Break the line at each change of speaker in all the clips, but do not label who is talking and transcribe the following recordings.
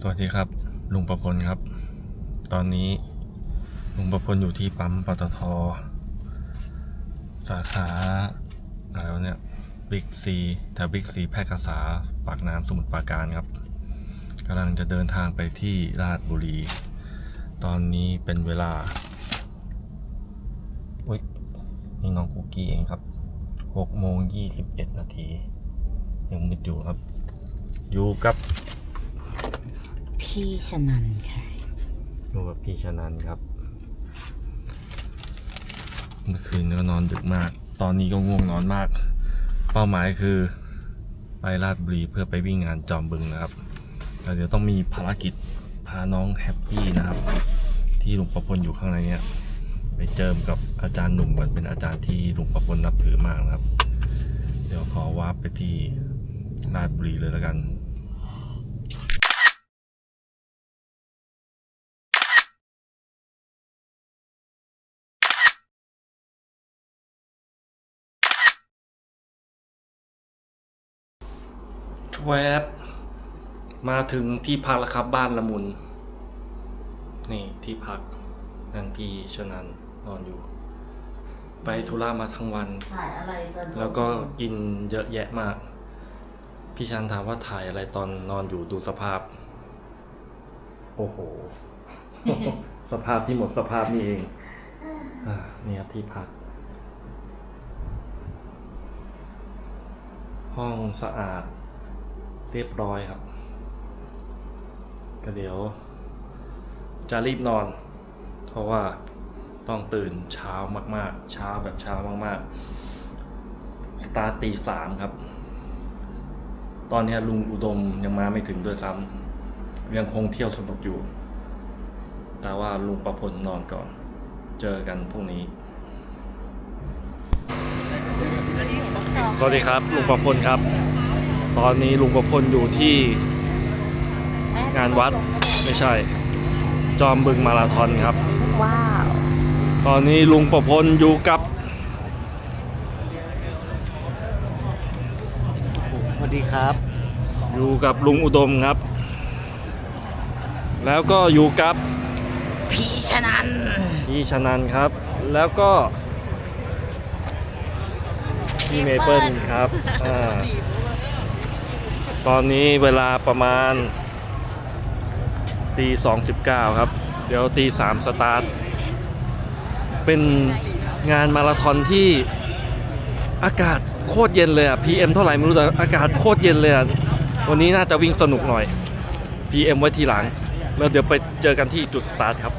สวัสดีครับ ลุงประพลครับ ตอนนี้ลุงประพลอยู่ที่ปั๊มปตท สาขาอะไรวะเนี่ยบิ๊กซีแถวบิ๊กซีแพร่กษาปากน้ำสมุทรปราการครับกำลังจะเดินทางไปที่ราชบุรี ตอนนี้เป็นเวลาอุ้ยนี่น้องคุกกี้เองครับ6โมง21 นาที ยังมืดอยู่ครับ อยู่กับ
พี่ชนันค่ะ
อยู่กับพี่ชนันครับ เมื่อคืนก็นอนดึกมาก ตอนนี้ก็ง่วงนอนมาก เป้าหมายคือ ไปราชบุรีเพื่อไปวิ่งงานจอมบึงนะครับแต่เดี๋ยวต้องมีภารกิจพาน้องแฮปปี้นะครับ ที่ลุงประพลอยู่ข้างในเนี่ยไปเจิมกับอาจารย์หนุ่มมันเป็นอาจารย์ที่ลุงประพลนับถือมากนะครับ เดี๋ยวขอวาร์ปไปที่ราชบุรีเลยแล้วกัน แวบมาถึงที่พักแล้วครับบ้านละมุน นี่ที่พักนั่นพี่ชนันนอนอยู่ ไปธุระมาทั้งวัน
ถ่ายอะไรกัน
แล้วก็กินเยอะแยะมาก พี่ชันถามว่าถ่ายอะไรตอนนอนอยู่ดูสภาพ โอ้โห สภาพที่หมดสภาพนี่เองอ่านี่ครับที่พัก ห้องสะอาด เรียบร้อยครับ ก็เดี๋ยว จะรีบนอน เพราะว่าต้องตื่นเช้ามากๆ เช้าแบบเช้ามากๆ สตาร์ตีสามครับ ตอนนี้ลุงอุดมยังมาไม่ถึงด้วยซ้ำยังคงเที่ยวสนุกอยู่ แต่ว่าลุงประพลนอนก่อน เจอกันพรุ่งนี้ สวัสดีครับลุงประพลครับ ตอนนี้ลุงประพลอยู่ที่งานวัดไม่ใช่ จอมบึงมาราธอนครับ
ว้าว
ตอนนี้ลุงประพลอยู่กับ
สวัสดีครับ
อยู่กับลุงอุดมครับ แล้วก็อยู่กับ
พี่ชนัน
พี่ชนันครับ แล้วก็พี่เมเปิลครับอ่า ตอนนี้เวลาประมาณตีสองสิบเก้าครับ เดี๋ยวตีสามสตาร์ท เป็นงานมาราธอนที่อากาศโคตรเย็นเลยอะ PM เท่าไหร่ไม่รู้แต่อากาศโคตรเย็นเลยอะ วันนี้น่าจะวิ่งสนุกหน่อย PM ไว้ทีหลัง แล้วเดี๋ยวไปเจอกันที่จุดสตาร์ทครับ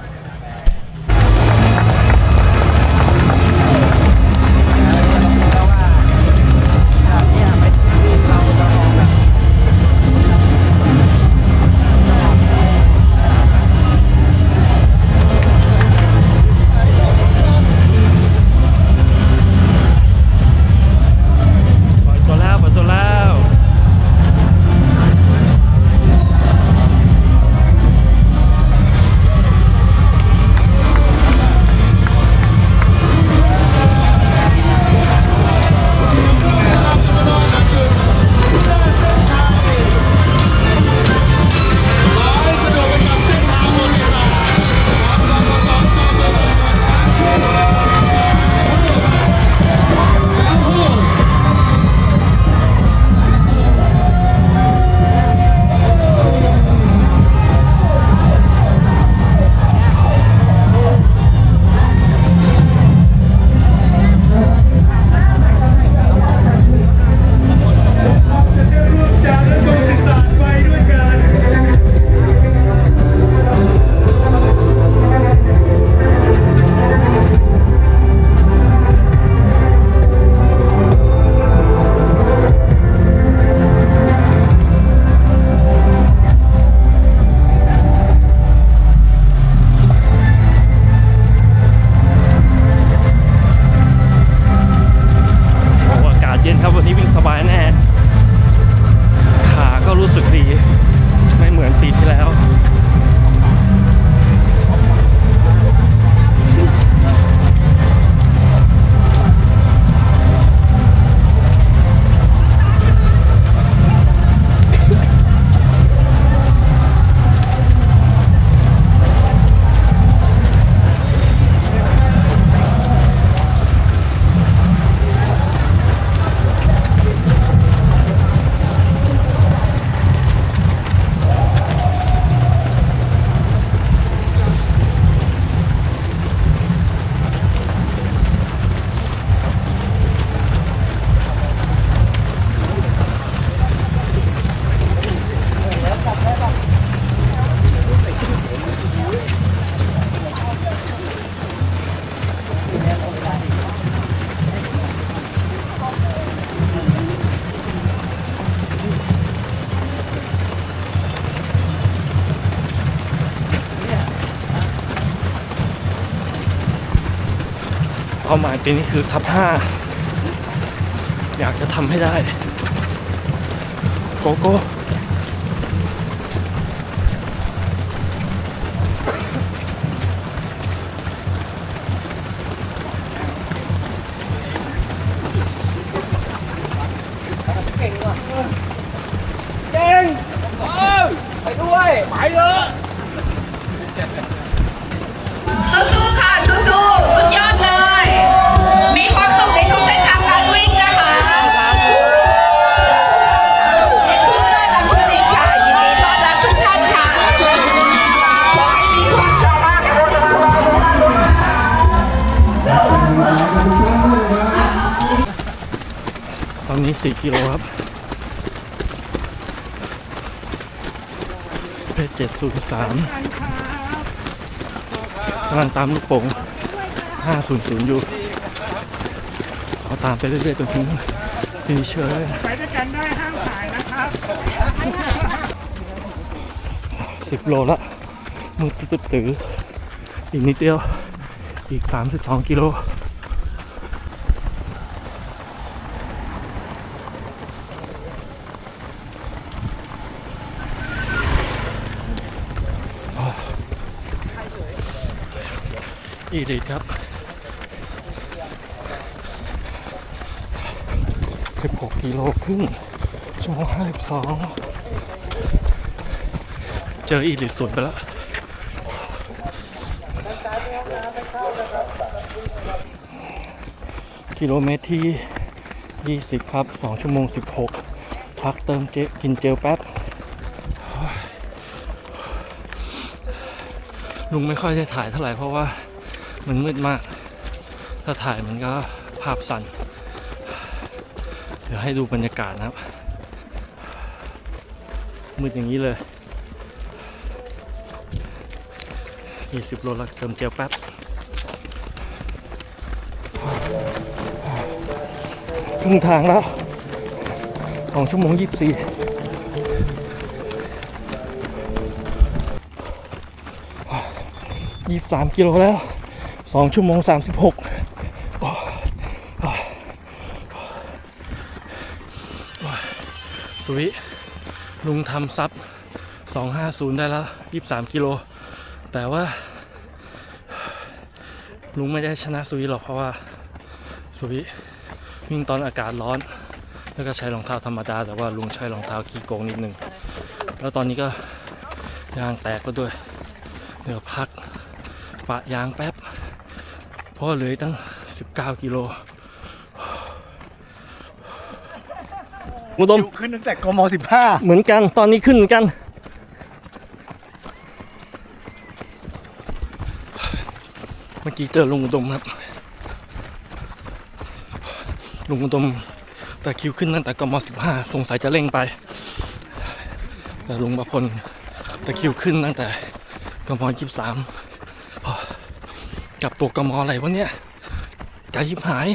เป้าหมายปีนี้คือซับห้าอยากจะทำให้ได้ โกโก้
สู้ๆค่ะสู้ ตอนนี้
4กิโลครับเพจเจ็ดศูนย์สามกำลังตามลูกโป่ง500อยู่ขอตามไปเรื่อยๆจนถึงฟินิชเชอร์เลย
ไปด้วยกันได้ห้ามขายนะครับ
สิบโลละมือตึ๊บตื้ออีกนิดเดียวอีก32กิโล อีลิทครับ16กิโลครึ่งชั่วโมง52เจออีลิทสุดไปแล้วกิโลเมตรที่ 20 ครับ 2 ชั่วโมง 16 พักเติมเจกินเจลแป๊บ ลุงไม่ค่อยได้ถ่ายเท่าไหร่เพราะว่า มันมืดมาก ถ้าถ่ายมันก็ภาพสั่น เดี๋ยวให้ดูบรรยากาศนะครับ มืดอย่างนี้เลย20โลแล้วเติมเจลแป๊บครึ่งทางแล้ว 2 ชั่วโมง 24 23กิโลแล้ว 2ชั่วโมง36โอ้โอ้โอ้ยสวิลุงทำซับ250ได้แล้ว23กิโล แต่ว่า ลุงไม่ได้ชนะสวิหรอกเพราะว่าสวิวิ่งตอนอากาศร้อน แล้วก็ใช้รองเท้าธรรมดา แต่ว่าลุงใช้รองเท้าขี้โกงนิดนึง แล้วตอนนี้ก็ยางแตกแล้วด้วย เดี๋ยวพักปะยางแป๊บ เพราะว่าเหลืออกตั้ง 19 กิโลอุดม
ขึ้นตั้งแต่กมสิบห้า
เหมือนกันตอนนี้ขึ้นเหมือนกัน เมื่อกี้เจอลุงอุดมครับ ลุงอุดมแต่คิวขึ้นตั้งแต่กมสิบห้าสงสัยจะเร่งไป แต่ลุงประพลแต่คิวขึ้นตั้งแต่กมยี่สาม กับตัวกมออะไรวะเนี่ยไกลยิบหาย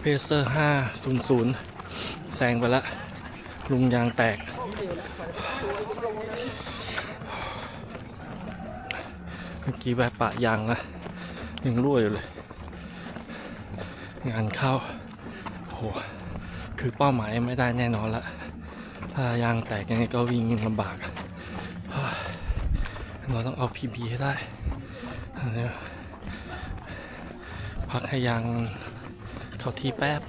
เพเซอร์ห้าศูนย์ศูนย์แซงไปละ ลุงยางแตก เมื่อกี้แบบปะยางนะยังรั่วอยู่เลย งานเข้าโห คือเป้าหมายไม่ได้แน่นอนละ ถ้ายางแตกยังไงก็วิ่งลำบาก เราต้องเอาพีบีให้ได้ พักให้ยางเข้าที่แป๊บ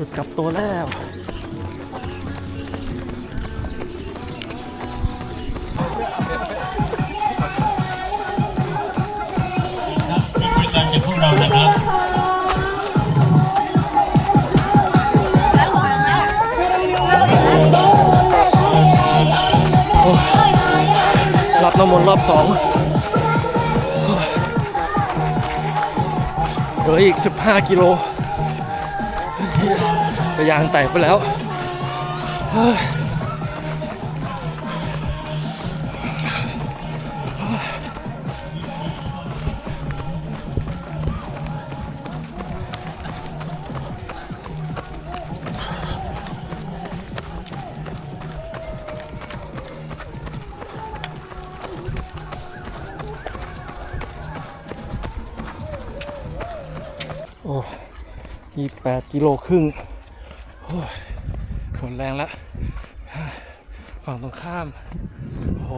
จุดกลับตัวแล้ว
บริการจากพวกเรานะครับ
รับน้ำมนต์รอบสองเหลืออีก 15 กิโล แต่ยางแตกไปแล้วโอ้ยี่แปดกิโลครึ่ง โอ้ยหมดแรงแล้วฝั่งตรงข้าม โอ้โห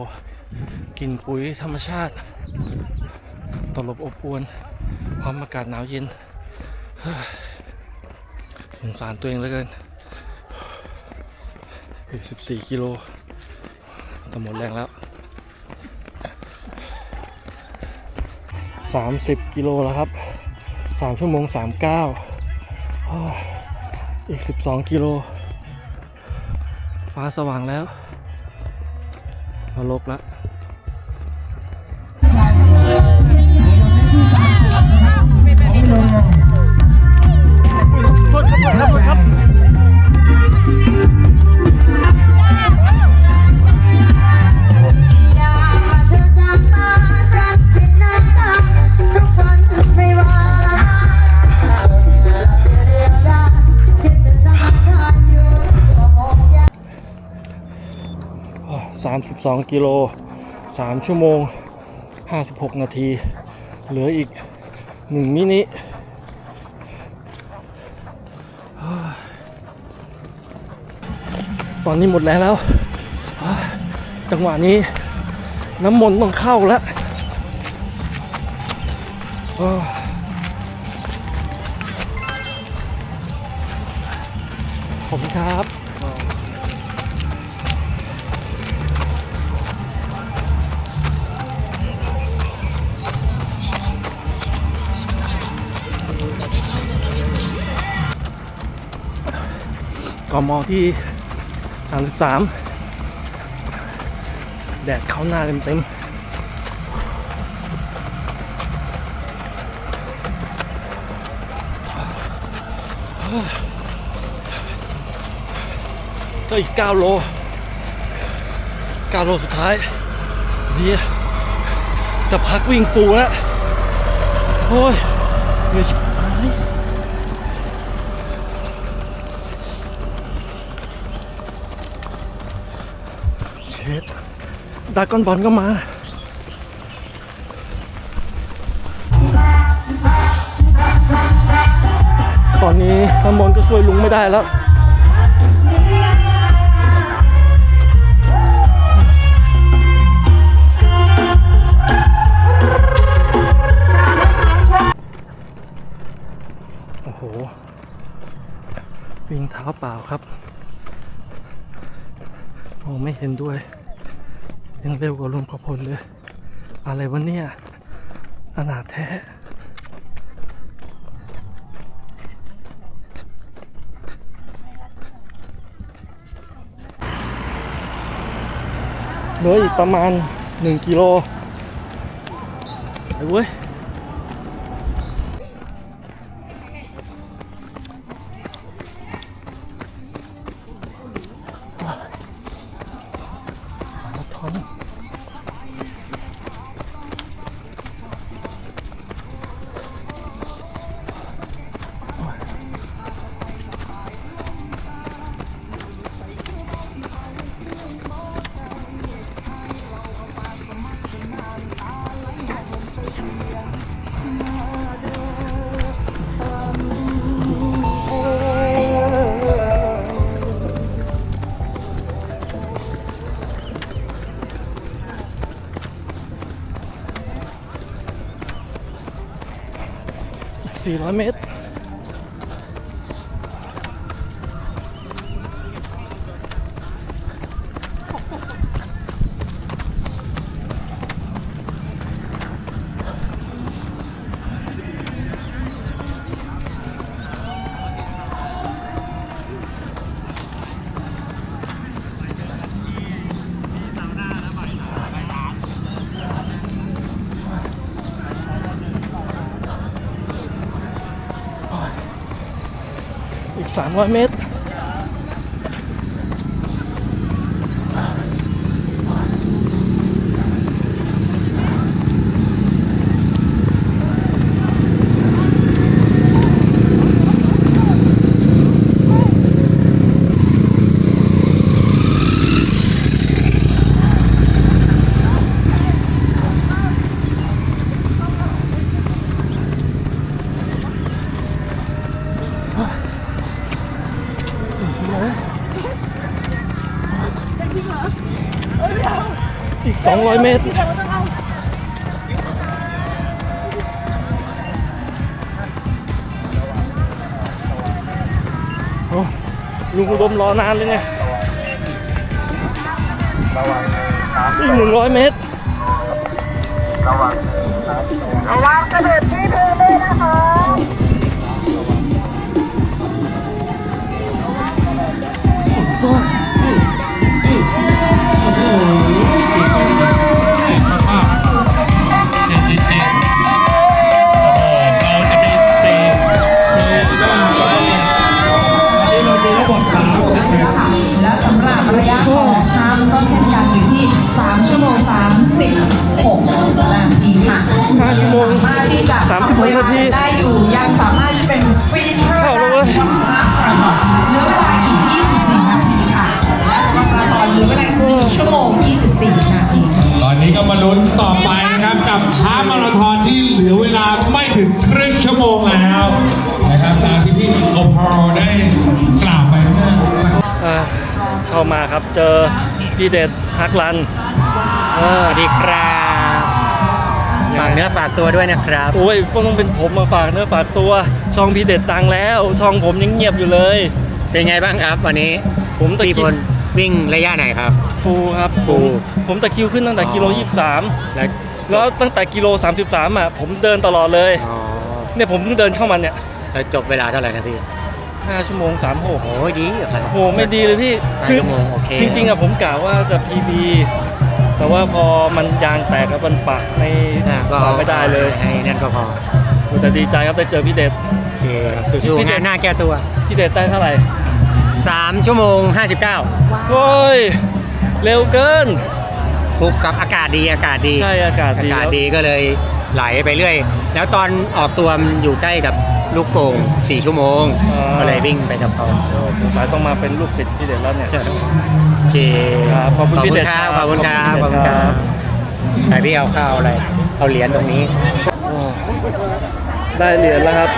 กลิ่นปุ๋ยธรรมชาติตลบอบอวนพร้อมอากาศหนาวเย็นสงสารตัวเองเหลือเกินอีก14 กิโลแต่หมดแรงแล้ว 30 กิโลแล้วครับ 3 ชั่วโมง 39โอีก 12 กิโล ฟ้าสว่างแล้วนรกแล้ว
32 กิ
โล 3 ชั่วโมง 56 นาที เหลืออีก 1 มินิตอนนี้หมดแล้วแล้ว จังหวะนี้น้ำมนต์ต้องเข้าแล้วขอบคุณครับ กมที่ 33 แดดเข้าหน้าเต็มๆก็อีก 9 โล 9 โลสุดท้าย นี่จะพักวิ่งฟูแล้ว โอ้ยเหนื่อยชิบหาย เช็ดดากอนบอลก็มา ตอนนี้น้ำมนต์ก็ช่วยลุงไม่ได้แล้วโอ้โหวิ่งเท้าเปล่าครับ ไม่เห็นด้วย ยังเร็วกว่าลมพพลเลย อะไรวะเนี่ยอนาถแท้เหลืออีกประมาณ 1 กิโลไปเว้ย km 300 เมตร 200 เมตรโอ้ลุงอุดมรอนานเลยเนี่ยอีกหนึ่งร้อยเมตร
ส
ชั่วโมง 24 นาทีค่ะ
ตอนนี้ก็มาลุ้นต่อไปนะครับกับท้ามาราธอนที่เหลือเวลาไม่ถึงครึ่งชั่วโมงแล้วนะครับตามที่พี่โอพอลได้กล่าวไปเมื่อ
เข้ามาครับเจอพี่เด็ดฮักลันเออดีครับ
ฝากเนื้อฝากตัวด้วยนะครับ
โอ้ยต้องเป็นผมมาฝากเนื้อฝากตัว ช่องพี่เด็ดตังแล้ว ช่องผมยังเงียบอยู่เลย
เป็นไงบ้างครับวันนี้
ผมตะ
กี้วิ่งระยะไหนครับ
ฟูครับ
ฟู
ผมผมตะคริวขึ้นตั้งแต่กิโล
อ๋อ
ยี่สาม
แล้ว
แล้วตั้งแต่กิโล33อะผมเดินตลอดเลย
อ๋อ
เนี่ยผมเพิ่งเดินเข้ามาเนี่ย
แล้วจบเวลาเท่าไหร่นะพี่
5ชั่วโมง36
โอ้ยดีครับ
โอ้โหไม่ดีเลยพี่
ห้าชั่วโมงโอเค
จริงๆอะผมกะว่าจะ PB แต่ว่าพอมันยางแตกแล้วมันปะใน
อะก็
ปะไม่ได้เลย
ให้นั่นก็พอ
โอ้แต่ดีใจครับได้เจอพี่เด็ด
โอเคสู้
พี่
ๆ
เด็
งา
ด
นหน้าแก้ตัว
พี่เด็ดได้เท่าไหร่
3ชั่วโมง 59
โอ้ย เร็วเกิน
ฟุกกับอากาศดีอากาศดี
ใช่อากาศดี
อากาศดีก็เลยไหลไปเรื่อย แล้วตอนออกตัวมันอยู่ใกล้กับลูกโป่ง4ชั่วโมงก็เลยวิ่งไปกับเขา
โอ้ยสงสัยต้องมาเป็นลูกศิษย์พี่เด็ดแล้วเนี่ย
โอเค
ครับขอบคุณพี่เด็ด
ครับ
ค
ข
รั
อ
บบ
คุณครับ
ข
ข
อ
อ
บบคุ
คุณณ
ค
ค
รั
รับ บไหนพี่เอาข้าวอะไรเอาเหรียญตรงนี้
โอ้ได้เหรียญแล้วครับ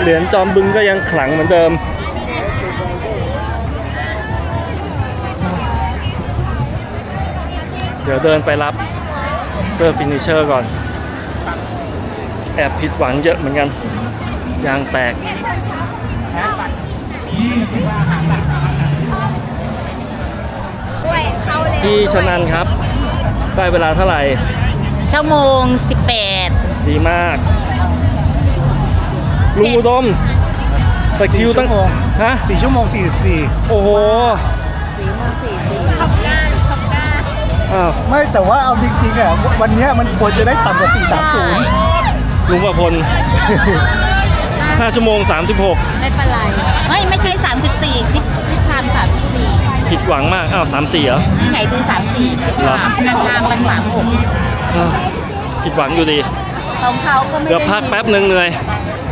เหรียญจอมบึงก็ยังขลังเหมือนเดิม เดี๋ยวเดินไปรับเซอร์ฟินิเชอร์ก่อน แอบผิดหวังเยอะเหมือนกัน ยางแตก พี่ชนันครับ ได้เวลาเท่าไหร่
ชั่วโมง 18
ดีมากลุงอุดมตะคริวตั้ง
สี่ชั่วโมง
ฮะ
4 ชั่วโมง 44
โอ้โห
สีโมงสี่สี่
อ้าว
ไม่แต่ว่าเอาจริงๆอะวันเนี้ยมันควรจะได้ต่ำกว่า 430
ลุงประพล 5 ชั่วโมง 36
ไม่เป็นไรไม่ไม่ใช่ 34คลิปคลิปทำ34
ผิดหวังมาก อ้าว 34 เหรอ
นี่ไหนดู 34คลิป
เหรอ
ทำนางงามมัน
อ้าวผิดหวังอยู่ดี
36ของเขาก็ไม่
เดี๋ยว
ได้
พักแป๊บหนึ่งเหนื่อย
เ